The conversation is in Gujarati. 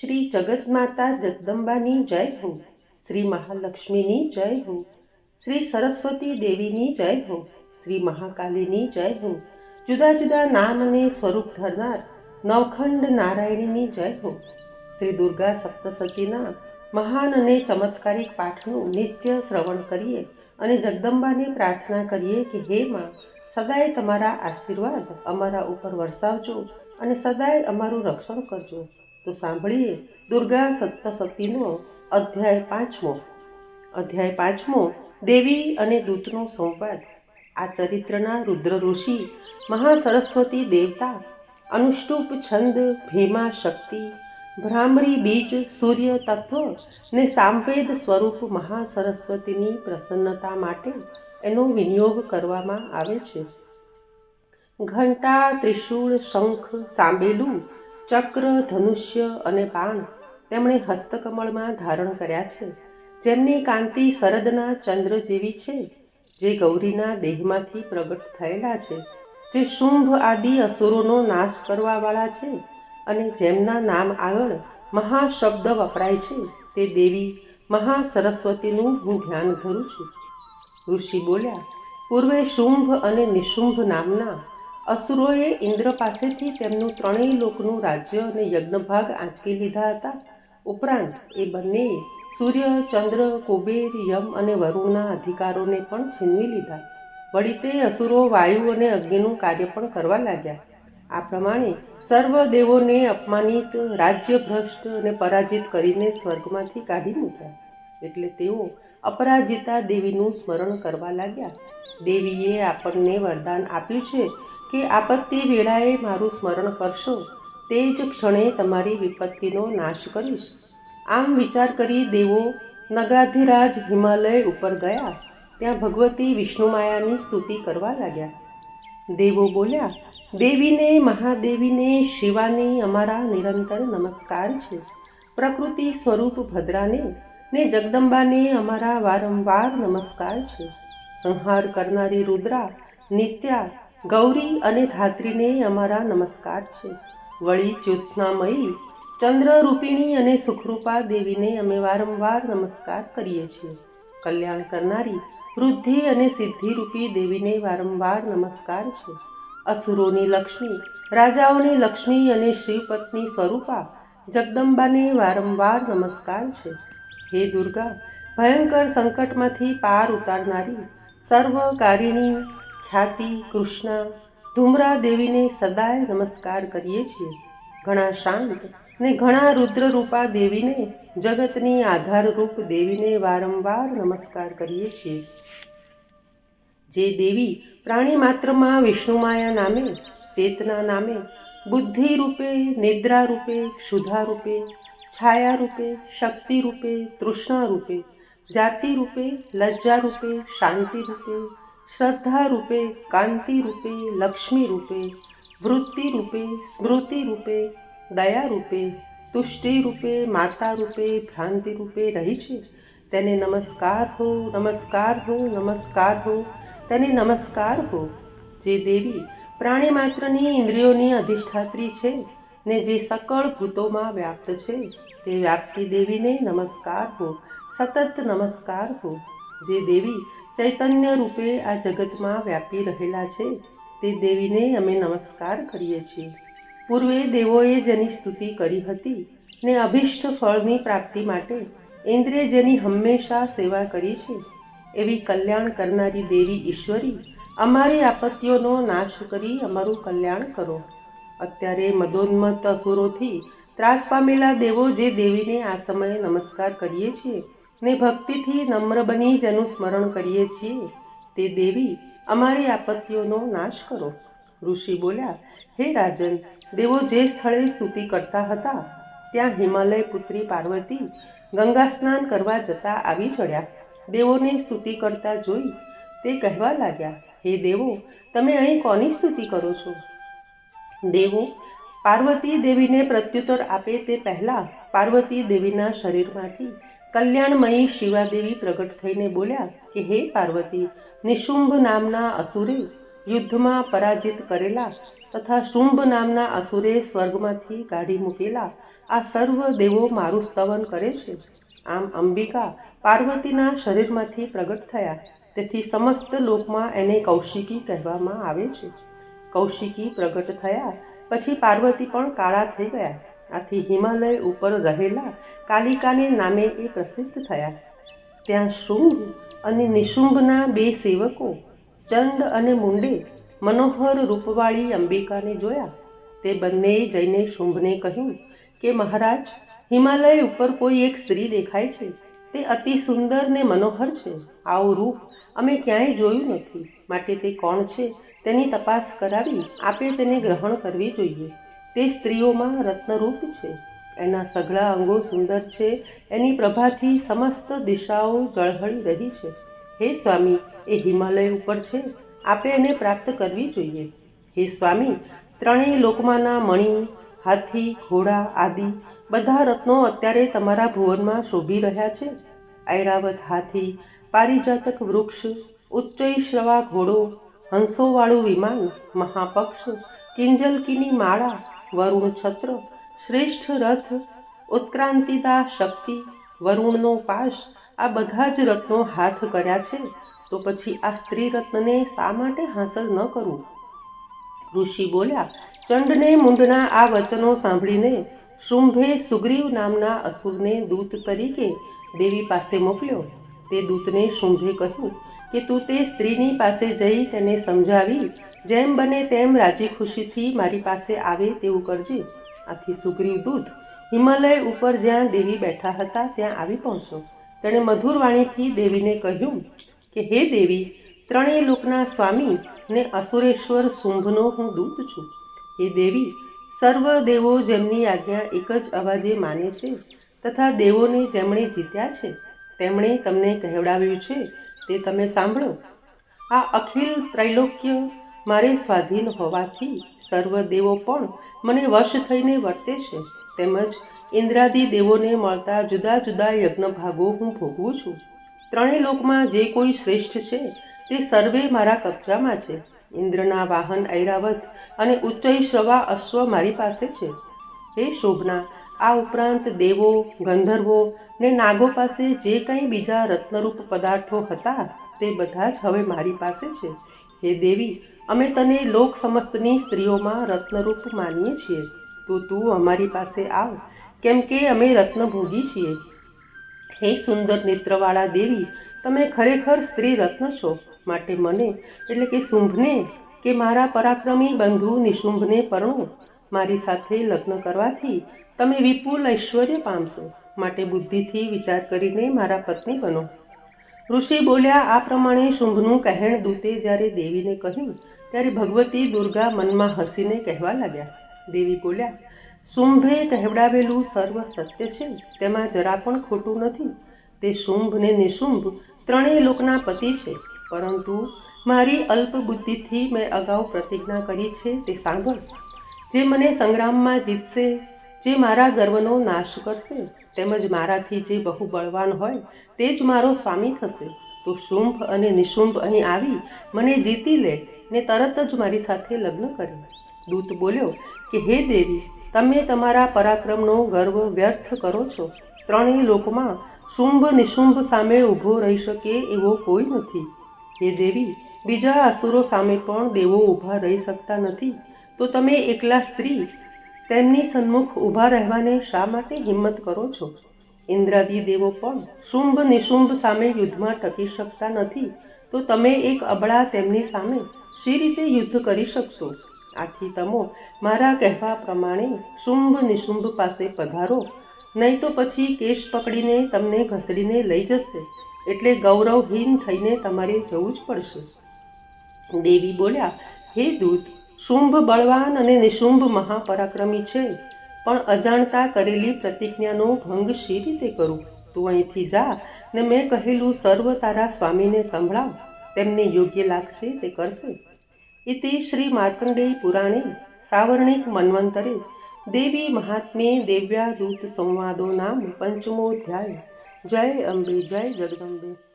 શ્રી જગતમાતા જગદંબાની જય હો. શ્રી મહાલક્ષ્મીની જય હો. શ્રી સરસ્વતી દેવીની જય હો. શ્રી મહાકાલીની જય હો. જુદા જુદા નામ અને સ્વરૂપ ધરનાર નવખંડ નારાયણીની જય હો. શ્રી દુર્ગા સપ્તસતીના મહાન અને ચમત્કારિક પાઠનું નિત્ય શ્રવણ કરીએ અને જગદંબાને પ્રાર્થના કરીએ કે હે માં, સદાય તમારા આશીર્વાદ અમારા ઉપર વરસાવજો અને સદાય અમારું રક્ષણ કરજો. તો સાંભળીએ દુર્ગા સપ્તસતીનો અધ્યાય પાંચમો. અધ્યાય પાંચમો, દેવી અને દૂતનો સંવાદ. આ ચરિત્રના રુદ્ર ઋષિ મહાસરસ્વતી દેવતા, અનુષ્ટુપ છંદ ભીમા શક્તિ, ભ્રામરી બીજ સૂર્ય તત્વ ને સામવેદ સ્વરૂપ મહાસરસ્વતીની પ્રસન્નતા માટે એનો વિનિયોગ કરવામાં આવે છે. ઘંટા, ત્રિશૂળ, શંખ, સાંબેલું ચક્ર, ધનુષ્ય અને બાણ તેમણે હસ્તકમળમાં ધારણ કર્યા છે. જેમની કાંતિ શરદના ચંદ્ર જેવી છે, જે ગૌરીના દેહમાંથી પ્રગટ થયેલા છે, જે શુંભ આદિ અસુરોનો નાશ કરવાવાળા છે અને જેમના નામ આગળ મહાશબ્દ વપરાય છે, તે દેવી મહાસરસ્વતીનું હું ધ્યાન ધરું છું. ઋષિ બોલ્યા, પૂર્વે શુંભ અને નિશુંભ નામના અસુરોએ ઇન્દ્ર પાસેથી તેમનું ત્રણેય લોકનું રાજ્ય અને યજ્ઞભાગ આંચકી લીધા હતા. ઉપરાંત, એ બંને સૂર્ય, ચંદ્ર, કુબેર, યમ અને વરુણના અધિકારોને પણ છીનવી લીધા. વળી તે અસુરો વાયુ અને અગ્નિનું કાર્ય પણ કરવા લાગ્યા. આ પ્રમાણે સર્વ દેવોને અપમાનિત રાજ્ય ભ્રષ્ટ અને પરાજિત કરીને સ્વર્ગમાંથી કાઢી મૂક્યા. એટલે તેઓ અપરાજિતા દેવીનું સ્મરણ કરવા લાગ્યા. દેવીએ આપણને વરદાન આપ્યું છે કે આપત્તિ વેળાએ મારું સ્મરણ કરશો, તે જ ક્ષણે તમારી વિપત્તિનો નાશ કરીશ. આમ વિચાર કરી દેવો, નગાધિરાજ હિમાલય ઉપર ગયા. ત્યાં ભગવતી વિષ્ણુમાયાની સ્તુતિ કરવા લાગ્યા. દેવો બોલ્યા, દેવીને, મહાદેવીને, શિવાની અમારા નિરંતર નમસ્કાર છે. પ્રકૃતિ સ્વરૂપ ભદ્રાને, ને જગદંબાને અમારા વારંવાર નમસ્કાર છે. સંહાર કરનારી રુદ્રા, નિત્યા ગૌરી અને ધાત્રીને અમારા નમસ્કાર છે. વળી જ્યોત્નામયી ચંદ્રરૂપિણી અને સુખરૂપા દેવીને અમે વારંવાર નમસ્કાર કરીએ છીએ. કલ્યાણ કરનારી, વૃદ્ધિ અને સિદ્ધિરૂપી દેવીને વારંવાર નમસ્કાર છે. અસુરોની લક્ષ્મી, રાજાઓની લક્ષ્મી અને શિવપત્ની સ્વરૂપા જગદંબાને વારંવાર નમસ્કાર છે. હે દુર્ગા, ભયંકર સંકટમાંથી પાર ઉતારનારી સર્વકારિણી ખ્યાતિ કૃષ્ણા ધુમરા દેવીને સદાય નમસ્કાર કરીએ છીએ. ઘણા શાંત ને ઘણા રુદ્રરૂપા દેવીને જગતની આધારરૂપ દેવીને વારંવાર નમસ્કાર કરીએ છીએ. જે દેવી પ્રાણી માત્રમાં વિષ્ણુમાયા નામે, ચેતના નામે, બુદ્ધિ રૂપે, નિદ્રા રૂપે ક્ષુધા રૂપે, છાયા રૂપે, શક્તિ રૂપે, તૃષ્ણા રૂપે, જાતિ રૂપે, લજ્જા રૂપે, શાંતિ રૂપે શ્રદ્ધા રૂપે કાંતિ રૂપે લક્ષ્મી રૂપે વૃત્તિ રૂપે સ્મૃતિ રૂપે દયા રૂપે તુષ્ટિ રૂપે માતા રૂપે ભ્રાંતિ રૂપે રહી છે. તેને નમસ્કાર હો નમસ્કાર હો નમસ્કાર હો, તેને નમસ્કાર હો. જે દેવી પ્રાણી માત્રની ઇન્દ્રિયોની અધિષ્ઠાત્રી છે ને જે સકળ ભૂતોમાં વ્યાપ્ત છે, તે વ્યાપ્તિ દેવીને નમસ્કાર હો, સતત નમસ્કાર હો. જે દેવી ચૈતન્ય રૂપે આ જગતમાં વ્યાપી રહેલા છે. તે દેવીને અમે નમસ્કાર કરીએ છીએ. પૂર્વે દેવોએ જેની સ્તુતિ કરી હતી ને અભિષ્ટ ફળની પ્રાપ્તિ માટે ઇન્દ્રે જેની હંમેશા સેવા કરી છે, એવી કલ્યાણ કરનારી દેવી ઈશ્વરી અમારી આપત્તિઓનો નાશ કરી અમારું કલ્યાણ કરો. અત્યારે મદોન્મત અસુરોથી ત્રાસ પામેલા દેવો જે દેવીને આ સમયે નમસ્કાર કરીએ છીએ ને ભક્તિથી નમ્ર બની જેનું સ્મરણ કરીએ છીએ. તે દેવી, અમારી આપત્તિઓનો નાશ કરો. ઋષિ બોલ્યા, હે રાજન, દેવો જે સ્થળે સ્તુતિ કરતા હતા, ત્યાં હિમાલય પુત્રી પાર્વતી ગંગા સ્નાન કરવા જતા આવી ચડ્યા. દેવોને સ્તુતિ કરતા જોઈ તે કહેવા લાગ્યા, હે દેવો, તમે અહીં કોની સ્તુતિ કરો છો? દેવો, પાર્વતી દેવીને પ્રત્યુત્તર આપે તે પહેલાં પાર્વતી દેવીના શરીરમાંથી કલ્યાણમયી શિવાદેવી પ્રગટ થઈને બોલ્યા કે, હે પાર્વતી, નિશુંભ નામના અસુરે યુદ્ધમાં પરાજિત કરેલા તથા શુંભ નામના અસુરે સ્વર્ગમાંથી કાઢી મૂકેલા આ સર્વ દેવો મારું સ્તવન કરે છે. આમ અંબિકા પાર્વતીના શરીરમાંથી પ્રગટ થયા. તેથી સમસ્ત લોકમાં એને કૌશિકી કહેવામાં આવે છે. કૌશિકી પ્રગટ થયા પછી પાર્વતી પણ કાળા થઈ ગયા. આથી હિમાલય ઉપર રહેલા કાલિકાને નામે એ પ્રસિદ્ધ થયા. ત્યાં શુંભ અને નિશુંભના બે સેવકો, ચંડ અને મુંડે, મનોહર રૂપવાળી અંબિકાને જોયા. તે બંનેએ જઈને શુંભને કહ્યું કે, મહારાજ, હિમાલય ઉપર કોઈ એક સ્ત્રી દેખાય છે? તે અતિ સુંદર ને મનોહર છે. આવું રૂપ અમે ક્યાંય જોયું નથી. માટે તે કોણ છે? તેની તપાસ કરાવી આપે તેને ગ્રહણ કરવી જોઈએ. તે સ્ત્રીઓમાં રત્નરૂપ છે. એના સઘળા અંગો સુંદર છે. એની પ્રભાથી સમસ્ત દિશાઓ જળહળી રહી છે. હે સ્વામી, એ હિમાલય ઉપર છે. આપે એને પ્રાપ્ત કરવી જોઈએ. હે સ્વામી, ત્રણેય લોકમાંના મણી, હાથી, ઘોડા, આદિ બધા રત્નો અત્યારે તમારા ભુવનમાં શોભી રહ્યા છે. ઐરાવત હાથી, પારિજાતક વૃક્ષ, ઉચ્ચૈશ્રવા ઘોડો, હંસોવાળું વિમાન, મહાપક્ષ કિંજલકીની માળા વરુણ છત્ર શ્રેષ્ઠ રથ, ઉત્ક્રાંતિદા શક્તિ, વરુણનો પાશ, આ બધા જ રત્નો હાથ કર્યા છે. તો પછી આ સ્ત્રી રત્નને શા માટે હાંસલ ન કરવું ઋષિ બોલ્યા, ચંડને મુંડના આ વચનો સાંભળીને શુંભે સુગ્રીવ નામના અસુરને દૂત તરીકે દેવી પાસે મોકલ્યો. તે દૂતને શુંભે કહ્યું કે તું તે સ્ત્રીની પાસે જઈ તેને સમજાવી જેમ બને તેમ રાજી ખુશીથી મારી પાસે આવે તેવું કરજે. આથી સુગ્રીવ દૂત હિમાલય ઉપર જ્યાં દેવી બેઠા હતા ત્યાં આવી પહોંચ્યો. તેણે મધુર વાણીથી દેવીને કહ્યું કે, હે દેવી, ત્રણેય લોકના સ્વામી ને અસુરેશ્વર શુંભનો હું દૂત છું. હે દેવી, સર્વ દેવો જેમની આજ્ઞા એક જ અવાજે માને છે તથા દેવોને જેમણે જીત્યા છે, તેમણે તમને કહેવડાવ્યું છે તે તમે સાંભળો. આ અખિલ ત્રૈલોક્ય મારે સ્વાધીન હોવાથી સર્વ દેવો પણ મને વશ થઈને વર્તે છે. તેમજ ઇન્દ્રાદી દેવોને મળતા જુદા જુદા યજ્ઞ ભાગો હું ભોગવું છું. ત્રણેય લોકમાં જે કોઈ શ્રેષ્ઠ છે, તે સર્વે મારા કબજામાં છે. ઇન્દ્રના વાહન ઐરાવત અને ઉચ્ચૈશ્રવા અશ્વ મારી પાસે છે. હે શોભના, આ ઉપરાંત દેવો, ગંધર્વો ને નાગો પાસે જે કંઈ બીજા રત્નરૂપ પદાર્થો હતા, તે બધા જ હવે મારી પાસે છે. હે દેવી અમે તને લોક સમસ્તની સ્ત્રીઓમાં રત્નરૂપ માનીએ છીએ. તો તું અમારી પાસે આવ, કેમ કે અમે રત્નભોગી છીએ. હે સુંદર નેત્રવાળા દેવી, તમે ખરેખર સ્ત્રી રત્ન છો. માટે મને, એટલે કે શુંભને, કે મારા પરાક્રમી બંધુ નિશુંભને પરણો. મારી સાથે લગ્ન કરવાથી તમે વિપુલ ઐશ્વર્ય પામશો. માટે બુદ્ધિથી વિચાર કરીને મારા પત્ની બનો. ઋષિ બોલ્યા, આ પ્રમાણે શુંભનું કહેણ દૂતે જ્યારે દેવીને કહ્યું, ત્યારે ભગવતી દુર્ગા મનમાં હસીને કહેવા લાગ્યા. દેવી બોલ્યા, શુંભે કહેવડાવેલું સર્વ સત્ય છે, તેમાં જરા પણ ખોટું નથી. તે શુંભ ને નિશુંભ ત્રણેય લોકના પતિ છે, પરંતુ મારી અલ્પ બુદ્ધિથી મેં અગાઉ પ્રતિજ્ઞા કરી છે, તે સાંભળ. જે મને સંગ્રામમાં જીતશે, જે મારા ગર્વનો નાશ કરશે તેમજ મારાથી જે બહુ બળવાન હોય તે જ મારો સ્વામી થશે. તો શુંભ અને નિશુંભ અહીં આવી, મને જીતી લે, ને તરત જ મારી સાથે લગ્ન કરે. દૂત બોલ્યો, કે હે દેવી, તમે તમારા પરાક્રમનો ગર્વ વ્યર્થ કરો છો. ત્રણેય લોકમાં શુંભ નિશુંભ સામે ઊભો રહી શકે એવો કોઈ નથી. હે દેવી, બીજા અસુરો સામે પણ દેવો ઊભા રહી શકતા નથી. તો તમે એકલા સ્ત્રી તેમની સન્મુખ ઊભા રહેવાને શા માટે હિંમત કરો છો? ઇન્દ્રાદી દેવો પણ શુંભ નિશુંભ સામે યુદ્ધમાં ટકી શકતા નથી. તો તમે એક અબળા તેમની સામે શી રીતે યુદ્ધ કરી શકશો? આથી તમો મારા કહેવા પ્રમાણે શુંભ નિશુંભ પાસે પધારો. નહીં તો પછી કેશ પકડીને તમને ઘસડીને લઈ જશે. એટલે ગૌરવહીન થઈને તમારે જવું જ પડશે. દેવી બોલ્યા, હે દૂત શુંભ બળવાન અને નિશુંભ મહાપરાક્રમી છે. પણ અજાણતા કરેલી પ્રતિજ્ઞાનો ભંગ શી રીતે કરું? તું અહીંથી જા ને મેં કહેલું સર્વ તારા સ્વામીને સંભળાવ. તેમને યોગ્ય લાગશે તે કરશે. ઇતિ શ્રી માર્કંડેય પુરાણે સાવર્ણિક મન્વંતરે દેવી મહાત્મ્યે દેવ્યા દૂત સંવાદો નામ પંચમોધ્યાય જય અંબે, જય જગદંબે.